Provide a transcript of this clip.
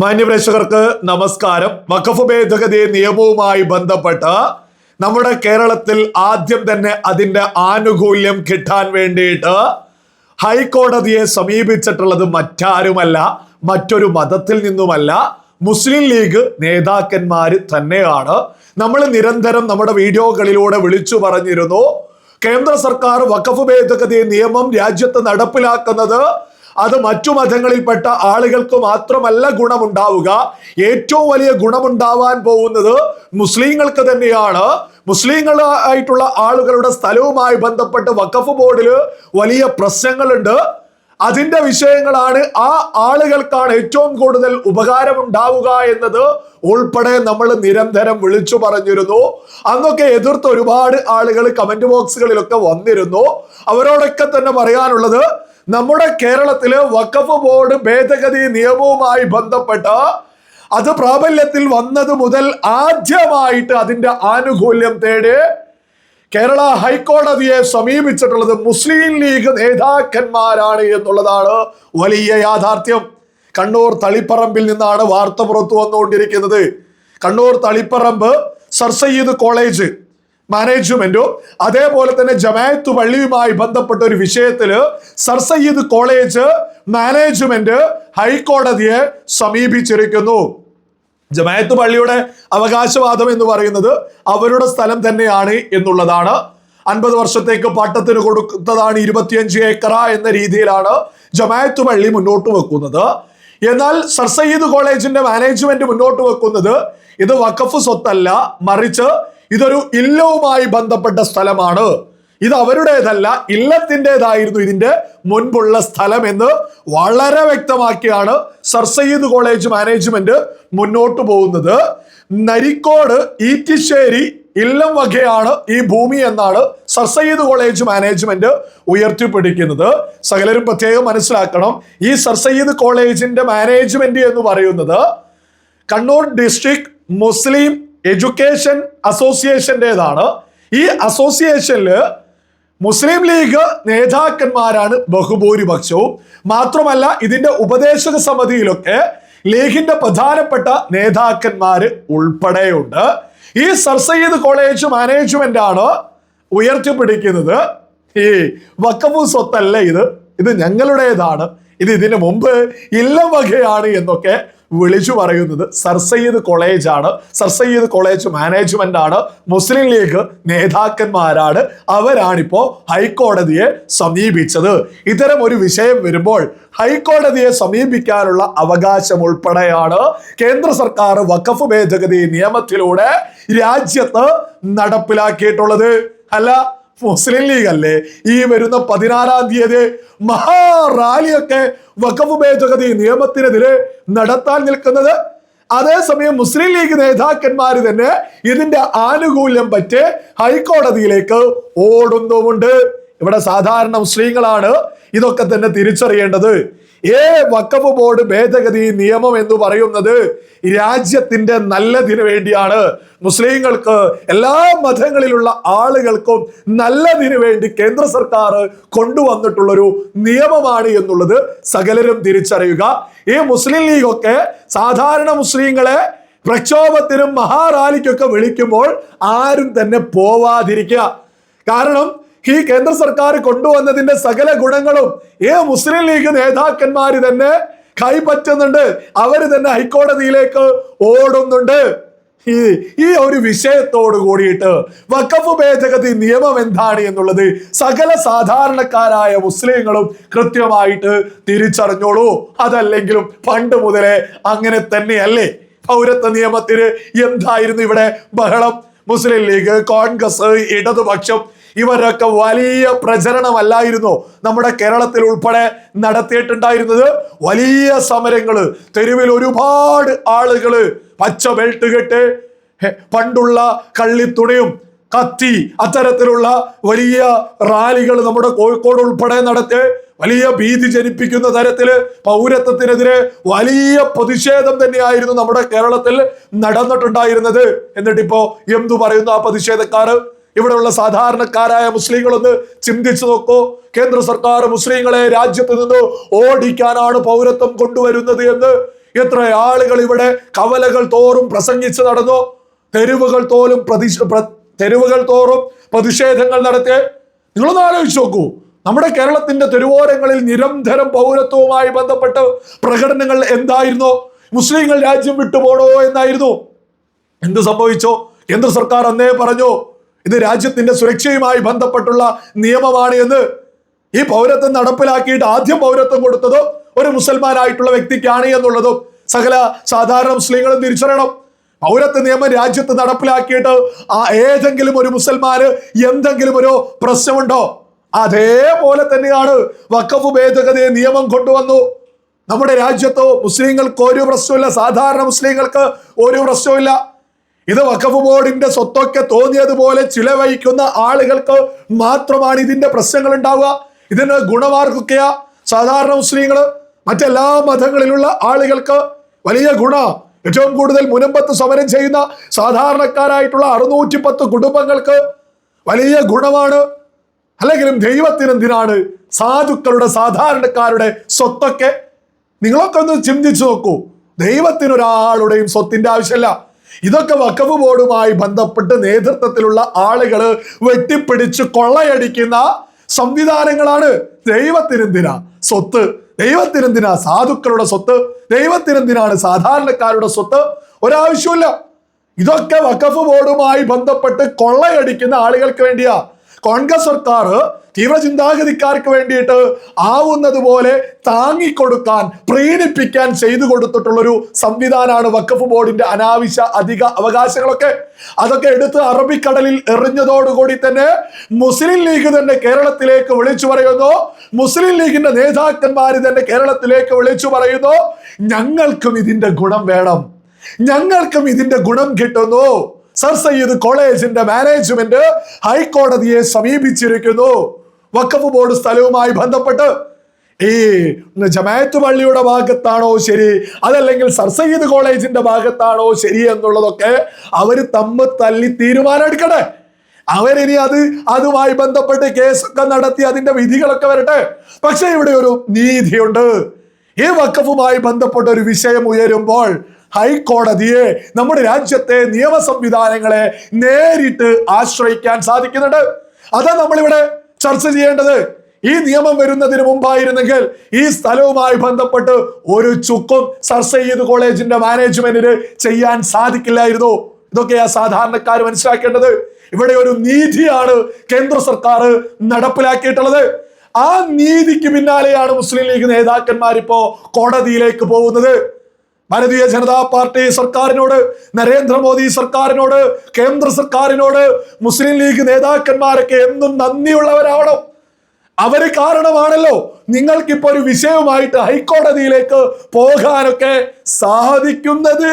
മാന്യപ്രേക്ഷകർക്ക് നമസ്കാരം. വഖഫ് ഭേദഗതി നിയമവുമായി ബന്ധപ്പെട്ട് നമ്മുടെ കേരളത്തിൽ ആദ്യം തന്നെ അതിന്റെ ആനുകൂല്യം കിട്ടാൻ വേണ്ടിയിട്ട് ഹൈക്കോടതിയെ സമീപിച്ചിട്ടുള്ളത് മറ്റാരുമല്ല മറ്റൊരു മതത്തിൽ നിന്നുമല്ല. മുസ്ലിം ലീഗ് നേതാക്കന്മാർ തന്നെയാണ്. നമ്മൾ നിരന്തരം നമ്മുടെ വീഡിയോകളിലൂടെ വിളിച്ചു പറഞ്ഞിരുന്നു കേന്ദ്ര സർക്കാർ വഖഫ് ഭേദഗതി നിയമം രാജ്യത്ത് നടപ്പിലാക്കുന്നത് അത് മറ്റു മതങ്ങളിൽപ്പെട്ട ആളുകൾക്ക് മാത്രമല്ല ഗുണമുണ്ടാവുക. ഏറ്റവും വലിയ ഗുണമുണ്ടാവാൻ പോകുന്നത് മുസ്ലിങ്ങൾക്ക് തന്നെയാണ്. മുസ്ലിങ്ങൾ ആയിട്ടുള്ള ആളുകളുടെ സ്ഥലവുമായി ബന്ധപ്പെട്ട് വഖഫ് ബോർഡിൽ വലിയ പ്രശ്നങ്ങളുണ്ട്. അതിന്റെ വിഷയങ്ങളാണ് ആ ആളുകൾക്കാണ് ഏറ്റവും കൂടുതൽ ഉപകാരം ഉണ്ടാവുക എന്നത് ഉൾപ്പെടെ നമ്മൾ നിരന്തരം വിളിച്ചു പറഞ്ഞിരുന്നു. അന്നൊക്കെ എതിർത്ത് ഒരുപാട് ആളുകൾ കമന്റ് ബോക്സുകളിലൊക്കെ വന്നിരുന്നു. അവരോടൊക്കെ തന്നെ പറയാനുള്ളത് നമ്മുടെ കേരളത്തിലെ വഖഫ് ബോർഡ് ഭേദഗതി നിയമവുമായി ബന്ധപ്പെട്ട് അത് പ്രാബല്യത്തിൽ വന്നത് മുതൽ ആദ്യമായിട്ട് അതിന്റെ ആനുകൂല്യം തേടി കേരള ഹൈക്കോടതിയെ സമീപിച്ചിട്ടുള്ളത് മുസ്ലിം ലീഗ് നേതാക്കന്മാരാണ് എന്നുള്ളതാണ് വലിയ യാഥാർത്ഥ്യം. കണ്ണൂർ തളിപ്പറമ്പിൽ നിന്നാണ് വാർത്ത പുറത്തു വന്നുകൊണ്ടിരിക്കുന്നത്. കണ്ണൂർ തളിപ്പറമ്പ് സർ സയ്യിദ് കോളേജ് മാനേജ്മെന്റും അതേപോലെ തന്നെ ജമായത്ത് പള്ളിയുമായി ബന്ധപ്പെട്ട ഒരു വിഷയത്തിൽ സർ സയ്യിദ് കോളേജ് മാനേജ്മെന്റ് ഹൈക്കോടതിയെ സമീപിച്ചിരിക്കുന്നു. ജമായത്ത് പള്ളിയുടെ അവകാശവാദം എന്ന് പറയുന്നത് അവരുടെ സ്ഥലം തന്നെയാണ് എന്നുള്ളതാണ്. അൻപത് വർഷത്തേക്ക് പട്ടത്തിന് കൊടുത്തതാണ് ഇരുപത്തിയഞ്ച് ഏക്കറ എന്ന രീതിയിലാണ് ജമായത്ത് പള്ളി മുന്നോട്ട് വെക്കുന്നത്. എന്നാൽ സർ സയ്യിദ് കോളേജിന്റെ മാനേജ്മെന്റ് മുന്നോട്ട് വെക്കുന്നത് ഇത് വഖഫ് സ്വത്തല്ല മറിച്ച് ഇതൊരു ഇല്ലവുമായി ബന്ധപ്പെട്ട സ്ഥലമാണ്. ഇത് അവരുടേതല്ല ഇല്ലത്തിന്റെതായിരുന്നു ഇതിന്റെ മുൻപുള്ള സ്ഥലം എന്ന് വളരെ വ്യക്തമാക്കിയാണ് സർ സയ്യിദ് കോളേജ് മാനേജ്മെന്റ് മുന്നോട്ട് പോകുന്നത്. നരിക്കോട് ഈറ്റിശ്ശേരി ഇല്ലം വകയാണ് ഈ ഭൂമി എന്നാണ് സർ സയ്യിദ് കോളേജ് മാനേജ്മെന്റ് ഉയർത്തിപ്പിടിക്കുന്നത്. സകലരും പ്രത്യേകം മനസ്സിലാക്കണം ഈ സർ സയ്യിദ് കോളേജിന്റെ മാനേജ്മെന്റ് എന്ന് പറയുന്നത് കണ്ണൂർ ഡിസ്ട്രിക്ട് മുസ്ലിം എഡ്യൂക്കേഷൻ അസോസിയേഷന്റെതാണ് ഈ അസോസിയേഷനിൽ മുസ്ലിം ലീഗ് നേതാക്കന്മാരാണ് ബഹുഭൂരിപക്ഷവും. മാത്രമല്ല ഇതിന്റെ ഉപദേശക സമിതിയിലൊക്കെ ലീഗിന്റെ പ്രധാനപ്പെട്ട നേതാക്കന്മാർ ഉൾപ്പെടെയുണ്ട്. ഈ സർ സയ്യിദ് കോളേജ് മാനേജ്മെന്റ് ആണ് ഉയർത്തിപ്പിടിക്കുന്നത്. ഈ വക്കഫ് സ്വത്തല്ല ഇത്? ഇത് ഞങ്ങളുടേതാണ്. ഇത് ഇതിനു മുമ്പ് ഇല്ല വകയാണ് എന്നൊക്കെ വിളിച്ചു പറയുന്നത് സർ സയ്യിദ് കോളേജ് ആണ് സർ സയ്യിദ് കോളേജ് മാനേജ്മെന്റ് ആണ് മുസ്ലിം ലീഗ് നേതാക്കന്മാരാണ്. അവരാണിപ്പോ ഹൈക്കോടതിയെ സമീപിച്ചത്. ഇത്തരം ഒരു വിഷയം വരുമ്പോൾ ഹൈക്കോടതിയെ സമീപിക്കാനുള്ള അവകാശം ഉൾപ്പെടെയാണ് കേന്ദ്ര സർക്കാർ വഖഫ് ഭേദഗതി നിയമത്തിലൂടെ രാജ്യത്ത് നടപ്പിലാക്കിയിട്ടുള്ളത്. അല്ല മുസ്ലിം ലീഗ് അല്ലേ ഈ വരുന്ന പതിനാറാം തീയതി മഹാറാലിയൊക്കെ വഖഫ് ഭേദഗതി നിയമത്തിനെതിരെ നടത്താൻ നിൽക്കുന്നത്. അതേസമയം മുസ്ലിം ലീഗ് നേതാക്കന്മാർ തന്നെ ഇതിന്റെ ആനുകൂല്യം പറ്റി ഹൈക്കോടതിയിലേക്ക് ഓടുന്നുമുണ്ട്. ഇവിടെ സാധാരണ മുസ്ലിങ്ങളാണ് ഇതൊക്കെ തന്നെ തിരിച്ചറിയേണ്ടത്. ഏ വക്കഫ് ബോർഡ് ഭേദഗതി നിയമം എന്ന് പറയുന്നത് രാജ്യത്തിന്റെ നല്ലതിനു വേണ്ടിയാണ്. മുസ്ലിങ്ങൾക്ക് എല്ലാ മതങ്ങളിലുള്ള ആളുകൾക്കും നല്ലതിനു വേണ്ടി കേന്ദ്ര സർക്കാർ കൊണ്ടുവന്നിട്ടുള്ളൊരു നിയമമാണ് എന്നുള്ളത് സകലരും തിരിച്ചറിയുക. ഈ മുസ്ലിം ലീഗൊക്കെ സാധാരണ മുസ്ലിങ്ങളെ പ്രക്ഷോഭത്തിനും മഹാറാലിക്കൊക്കെ വിളിക്കുമ്പോൾ ആരും തന്നെ പോവാതിരിക്കുക. കാരണം ഈ കേന്ദ്ര സർക്കാർ കൊണ്ടുവന്നതിന്റെ സകല ഗുണങ്ങളും ഏ മുസ്ലിം ലീഗ് നേതാക്കന്മാർ തന്നെ കൈപ്പറ്റുന്നുണ്ട്. അവർ തന്നെ ഹൈക്കോടതിയിലേക്ക് ഓടുന്നുണ്ട്. ഈ ഈ ഒരു വിഷയത്തോട് കൂടിയിട്ട് വക്കഫ് ഭേദഗതി നിയമം എന്താണ് എന്നുള്ളത് സകല സാധാരണക്കാരായ മുസ്ലിങ്ങളും കൃത്യമായിട്ട് തിരിച്ചറിഞ്ഞോളൂ. അതല്ലെങ്കിലും പണ്ട് മുതലേ അങ്ങനെ തന്നെയല്ലേ? പൗരത്വ നിയമത്തിന് എന്തായിരുന്നു ഇവിടെ ബഹളം? മുസ്ലിം ലീഗ് കോൺഗ്രസ് ഇടതുപക്ഷം ഇവരൊക്കെ വലിയ പ്രചരണമല്ലായിരുന്നു. നമ്മുടെ കേരളത്തിൽ ഉൾപ്പെടെ നടത്തിയിട്ടുണ്ടായിരുന്നത് വലിയ സമരങ്ങൾ തെരുവിൽ ഒരുപാട് ആളുകൾ പച്ച ബെൽറ്റ് കെട്ട് പണ്ടുള്ള കള്ളിത്തുണിയും കത്തി അത്തരത്തിലുള്ള വലിയ റാലികൾ നമ്മുടെ കോഴിക്കോട് ഉൾപ്പെടെ നടത്തി വലിയ ഭീതി ജനിപ്പിക്കുന്ന തരത്തിൽ പൗരത്വത്തിനെതിരെ വലിയ പ്രതിഷേധം തന്നെയായിരുന്നു നമ്മുടെ കേരളത്തിൽ നടന്നിട്ടുണ്ടായിരുന്നത്. എന്നിട്ടിപ്പോ എന്തു പറയുന്നു ആ പ്രതിഷേധക്കാര്? ഇവിടെയുള്ള സാധാരണക്കാരായ മുസ്ലിങ്ങളൊന്ന് ചിന്തിച്ചു നോക്കൂ. കേന്ദ്ര സർക്കാർ മുസ്ലിങ്ങളെ രാജ്യത്ത് നിന്ന് ഓടിക്കാനാണ് പൗരത്വം കൊണ്ടുവരുന്നത് എന്ന്. എത്ര ആളുകൾ ഇവിടെ കവലകൾ തോറും പ്രസംഗിച്ച് നടന്നു. തെരുവുകൾ തോറും പ്രതിഷ തെരുവുകൾ തോറും പ്രതിഷേധങ്ങൾ നടത്തി. നിങ്ങളൊന്ന് ആലോചിച്ച് നോക്കൂ. നമ്മുടെ കേരളത്തിന്റെ തെരുവോരങ്ങളിൽ നിരന്തരം പൗരത്വവുമായി ബന്ധപ്പെട്ട് പ്രകടനങ്ങൾ എന്തായിരുന്നു? മുസ്ലിങ്ങൾ രാജ്യം വിട്ടുപോണോ എന്നായിരുന്നു. എന്ത് സംഭവിച്ചോ? കേന്ദ്ര സർക്കാർ അന്നേ പറഞ്ഞു ഇത് രാജ്യത്തിന്റെ സുരക്ഷയുമായി ബന്ധപ്പെട്ടുള്ള നിയമമാണ് എന്ന് ഈ പൗരത്വം നടപ്പിലാക്കിയിട്ട് ആദ്യം പൗരത്വം കൊടുത്തത് ഒരു മുസൽമാനായിട്ടുള്ള വ്യക്തിക്കാണ് എന്നുള്ളതും സകല സാധാരണ മുസ്ലിങ്ങളും തിരിച്ചറിയണം. പൗരത്വ നിയമം രാജ്യത്ത് നടപ്പിലാക്കിയിട്ട് ആ ഏതെങ്കിലും ഒരു മുസൽമാന് എന്തെങ്കിലും ഒരു പ്രശ്നമുണ്ടോ? അതേപോലെ തന്നെയാണ് വക്കഫ് ഭേദഗതി നിയമം കൊണ്ടുവന്നു. നമ്മുടെ രാജ്യത്തോ മുസ്ലിങ്ങൾക്ക് ഒരു പ്രശ്നമില്ല സാധാരണ മുസ്ലിങ്ങൾക്ക് ഒരു പ്രശ്നമില്ല ഇത് വഖഫ് ബോർഡിന്റെ സ്വത്തൊക്കെ തോന്നിയതുപോലെ ചിലവഴിക്കുന്ന ആളുകൾക്ക് മാത്രമാണ് ഇതിന്റെ പ്രശ്നങ്ങൾ ഉണ്ടാവുക. ഇതിന് ഗുണമാർക്കൊക്കെയാ സാധാരണ മുസ്ലിങ്ങൾ മറ്റെല്ലാ മതങ്ങളിലുള്ള ആളുകൾക്ക് വലിയ ഗുണ. ഏറ്റവും കൂടുതൽ മുനമ്പത്ത് സമരം ചെയ്യുന്ന സാധാരണക്കാരായിട്ടുള്ള അറുന്നൂറ്റി പത്ത് കുടുംബങ്ങൾക്ക് വലിയ ഗുണമാണ്. അല്ലെങ്കിലും ദൈവത്തിനെന്തിനാണ് സാധുക്കളുടെ സാധാരണക്കാരുടെ സ്വത്തൊക്കെ? നിങ്ങളൊക്കെ ഒന്ന് ചിന്തിച്ചു നോക്കൂ. ദൈവത്തിനൊരാളുടെയും സ്വത്തിന്റെ ആവശ്യമില്ല. ഇതൊക്കെ വക്കഫ് ബോർഡുമായി ബന്ധപ്പെട്ട് നേതൃത്വത്തിലുള്ള ആളുകൾ വെട്ടിപ്പിടിച്ച് കൊള്ളയടിക്കുന്ന സംവിധാനങ്ങളാണ് ദൈവത്തിനെന്തിന സ്വത്ത്? ദൈവത്തിനെന്തിനാ സാധുക്കളുടെ സ്വത്ത്? ദൈവത്തിനെന്തിനാണ് സാധാരണക്കാരുടെ സ്വത്ത്? ഒരാവശ്യമില്ല ഇതൊക്കെ വക്കഫ് ബോർഡുമായി ബന്ധപ്പെട്ട് കൊള്ളയടിക്കുന്ന ആളുകൾക്ക് വേണ്ടിയാ കോൺഗ്രസ് സർക്കാർ തീവ്ര ചിന്താഗതിക്കാർക്ക് വേണ്ടിയിട്ട് ആവുന്നത് പോലെ താങ്ങിക്കൊടുക്കാൻ പ്രീണിപ്പിക്കാൻ ചെയ്തു കൊടുത്തിട്ടുള്ളൊരു സംവിധാനമാണ് വഖഫ് ബോർഡിന്റെ അനാവശ്യ അധിക അവകാശങ്ങളൊക്കെ. അതൊക്കെ എടുത്ത് അറബിക്കടലിൽ എറിഞ്ഞതോടുകൂടി തന്നെ മുസ്ലിം ലീഗ് തന്നെ കേരളത്തിലേക്ക് വിളിച്ചു പറയുന്നു. മുസ്ലിം ലീഗിന്റെ നേതാക്കന്മാർ തന്നെ കേരളത്തിലേക്ക് വിളിച്ചു പറയുന്നു. ഞങ്ങൾക്കും ഇതിന്റെ ഗുണം വേണം. ഞങ്ങൾക്കും ഇതിന്റെ ഗുണം കിട്ടുന്നു. സർ സയ്യിദ് കോളേജിന്റെ മാനേജ്മെന്റ് ഹൈക്കോടതിയെ സമീപിച്ചിരിക്കുന്നു. വഖഫ് ബോർഡ് സ്ഥലവുമായി ബന്ധപ്പെട്ട്. ഈ ജമായത്ത് പള്ളിയുടെ ഭാഗത്താണോ ശരി? അതല്ലെങ്കിൽ സർ സയ്യിദ് കോളേജിന്റെ ഭാഗത്താണോ ശരി എന്നുള്ളതൊക്കെ അവർ തമ്മ തല്ലി തീരുമാനം എടുക്കട്ടെ. അവരിനി അത് അതുമായി ബന്ധപ്പെട്ട് കേസൊക്കെ നടത്തി അതിന്റെ വിധികളൊക്കെ വരട്ടെ. പക്ഷെ ഇവിടെ ഒരു നീതിയുണ്ട്. ഈ വക്കഫുമായി ബന്ധപ്പെട്ട ഒരു വിഷയം ഉയരുമ്പോൾ ഹൈക്കോടതിയെ നമ്മുടെ രാജ്യത്തെ നിയമ സംവിധാനങ്ങളെ നേരിട്ട് ആശ്രയിക്കാൻ സാധിക്കുന്നുണ്ട്. അതാ നമ്മളിവിടെ ചർച്ച ചെയ്യേണ്ടത്. ഈ നിയമം വരുന്നതിന് മുമ്പായിരുന്നെങ്കിൽ ഈ സ്ഥലവുമായി ബന്ധപ്പെട്ട് ഒരു ചുക്കും സർ സയ്യിദ് കോളേജിന്റെ മാനേജ്മെന്റിന് ചെയ്യാൻ സാധിക്കില്ലായിരുന്നു. ഇതൊക്കെയാ സാധാരണക്കാർ മനസ്സിലാക്കേണ്ടത്. ഇവിടെ ഒരു നീതിയാണ് കേന്ദ്ര സർക്കാർ നടപ്പിലാക്കിയിട്ടുള്ളത്. ആ നീതിക്ക് പിന്നാലെയാണ് മുസ്ലിം ലീഗ് നേതാക്കന്മാർ ഇപ്പോ കോടതിയിലേക്ക് പോകുന്നത്. ഭാരതീയ ജനതാ പാർട്ടി സർക്കാരിനോട് നരേന്ദ്രമോദി സർക്കാരിനോട് കേന്ദ്ര സർക്കാരിനോട് മുസ്ലിം ലീഗ് നേതാക്കന്മാരൊക്കെ എന്നും നന്ദിയുള്ളവരാവണം. അവർ കാരണമാണല്ലോ നിങ്ങൾക്കിപ്പോ ഒരു വിഷയവുമായിട്ട് ഹൈക്കോടതിയിലേക്ക് പോകാനൊക്കെ സാധിക്കുന്നത്.